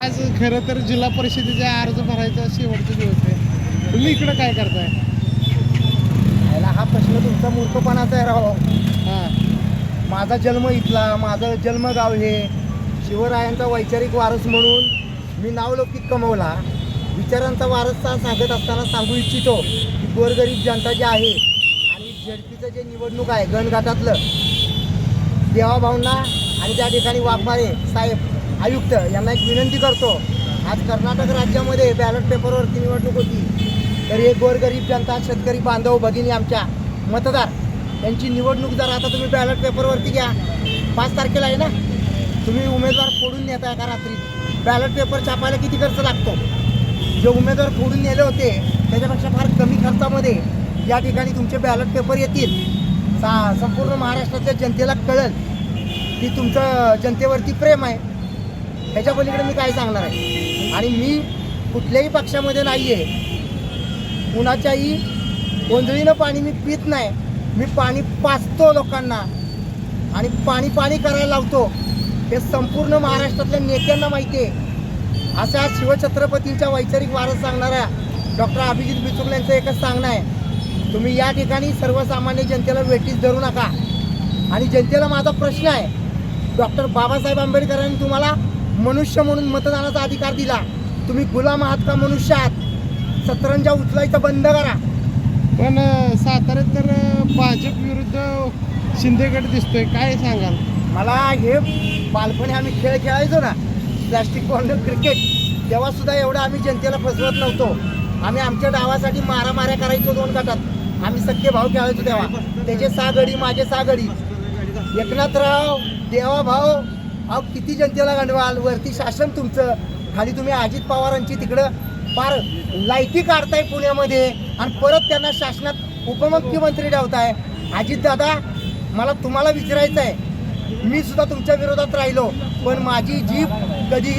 आज खरं तर जिल्हा परिषदेचा अर्ज भरायचा शेवटचे दिवस आहे. तुम्ही इकडं काय करताय? याला हा प्रश्न तुमचा मूर्खपणाचा आहे राव हां. माझा जन्म इथला माझं जन्मगाव हे शिवरायांचा वैचारिक वारस म्हणून मी नावलौकिक कमवला. विचारांचा वारसा सांगत असताना सांगू इच्छितो की गोरगरीब जनता जी आहे आणि झडपीचं जे निवडणूक आहे गणघाटातलं देवाभाऊंना आणि त्या ठिकाणी वाघमारे साहेब आयुक्त यांना एक विनंती करतो. आज कर्नाटक राज्यामध्ये बॅलट पेपरवरती निवडणूक होती. तर हे गोरगरीब जनता शेतकरी बांधव भगिनी आमच्या मतदार यांची निवडणूक जर आता तुम्ही बॅलट पेपरवरती घ्या. पाच तारखेला आहे ना? तुम्ही उमेदवार फोडून नेताय का रात्री. बॅलट पेपर छापायला किती खर्च लागतो? जे उमेदवार फोडून नेले होते त्याच्यापेक्षा फार कमी खर्चामध्ये या ठिकाणी तुमचे बॅलट पेपर येतील. सा संपूर्ण महाराष्ट्राच्या जनतेला कळेल की तुमचं जनतेवरती प्रेम आहे. ह्याच्या पलीकडे मी काय सांगणार आहे? आणि मी कुठल्याही पक्षामध्ये नाही आहे कुणाच्याही गोंधळीनं पाणी मी पित नाही. मी पाणी पाचतो लोकांना. आणि पाणी पाणी करायला लावतो. हे संपूर्ण महाराष्ट्रातल्या नेत्यांना माहिती आहे. अशा शिवछत्रपतींच्या वैचारिक वारस सांगणाऱ्या डॉक्टर अभिजित बिचुकले यांचं एकच सांगणं आहे. तुम्ही या ठिकाणी सर्वसामान्य जनतेला वेटीस धरू नका. आणि जनतेला माझा प्रश्न आहे. डॉक्टर बाबासाहेब आंबेडकरांनी तुम्हाला मनुष्य म्हणून मतदानाचा अधिकार दिला. तुम्ही गुलाम आहात का मनुष्य आहात? सतरंजा उचलायचं बंद करा. पण साताऱ्यात तर भाजप विरुद्ध शिंदेगड दिसतोय. काय सांगाल? मला हे बालपणी आम्ही खेळ खेळायचो ना प्लॅस्टिक बॉल क्रिकेट तेव्हा सुद्धा एवढं आम्ही जनतेला फसवत नव्हतो. आम्ही आमच्या डावासाठी मारामाऱ्या करायचो दोन गटात. आम्ही सख्खे भाऊ खेळायचो तेव्हा. त्याचे सहा गडी माझे सहा गडी. एकनाथराव देवा भाऊ अहो किती जनतेला गंडवाल वरती शासन तुमचं. खाली तुम्ही अजित पवारांची तिकडं फार लायकी काढताय पुण्यामध्ये आणि परत त्यांना शासनात उपमुख्यमंत्री ठेवताय. अजित दादा मला तुम्हाला विचारायचं आहे मी सुद्धा तुमच्या विरोधात राहिलो पण माझी जीभ कधीही